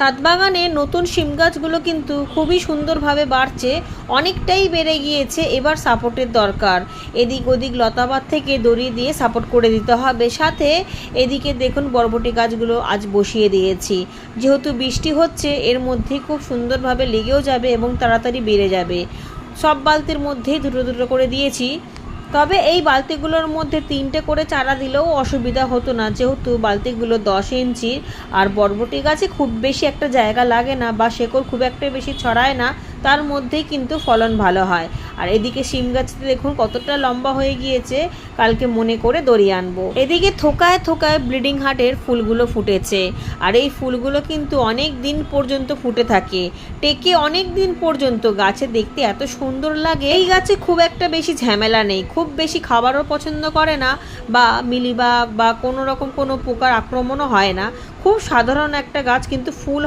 ছাদ বাগানে নতুন শিম গাছগুলো কিন্তু খুবই সুন্দরভাবে বাড়ছে, অনেকটাই বেড়ে গিয়েছে এবার সাপোর্টের দরকার। এদিক ওদিক লতাবাদ থেকে দড়ি দিয়ে সাপোর্ট করে দিতে হবে, সাথে এদিকে দেখুন বরবটি গাছগুলো আজ বসিয়ে দিয়েছি। যেহেতু বৃষ্টি হচ্ছে, এর মধ্যে খুব সুন্দরভাবে লেগেও যাবে এবং তাড়াতাড়ি বেড়ে যাবে। সব বালতির মধ্যেই দুটো দুটো করে দিয়েছি। তবে এই বালতিগুলোর মধ্যে তিনটে করে চারা দিলেও অসুবিধা হতো না। যেহেতু বালতিগুলো দশ ইঞ্চি আর বরবটি গাছে খুব বেশি একটা জায়গা লাগে না বা শেকড় খুব একটা বেশি ছড়ায় না তার মধ্যেই কিন্তু ফলন ভালো হয়। আর এদিকে শিম গাছতে দেখুন কতটা লম্বা হয়ে গিয়েছে, কালকে মনে করে দড়ি আনব। এদিকে থোকায় থোকায় ব্লিডিং হার্টের ফুলগুলো ফুটেছে। আর এই ফুলগুলো কিন্তু অনেক দিন পর্যন্ত ফুটে থাকে। টেকে অনেক দিন পর্যন্ত গাছে দেখতে এত সুন্দর লাগে। এই গাছে খুব একটা বেশি ঝামেলা নেই। খুব বেশি খাবারও পছন্দ করে না বা মিলিবাগ বা কোনো রকম কোনো পোকার আক্রমণও হয় না। খুব সাধারণ একটা গাছ কিন্তু ফুল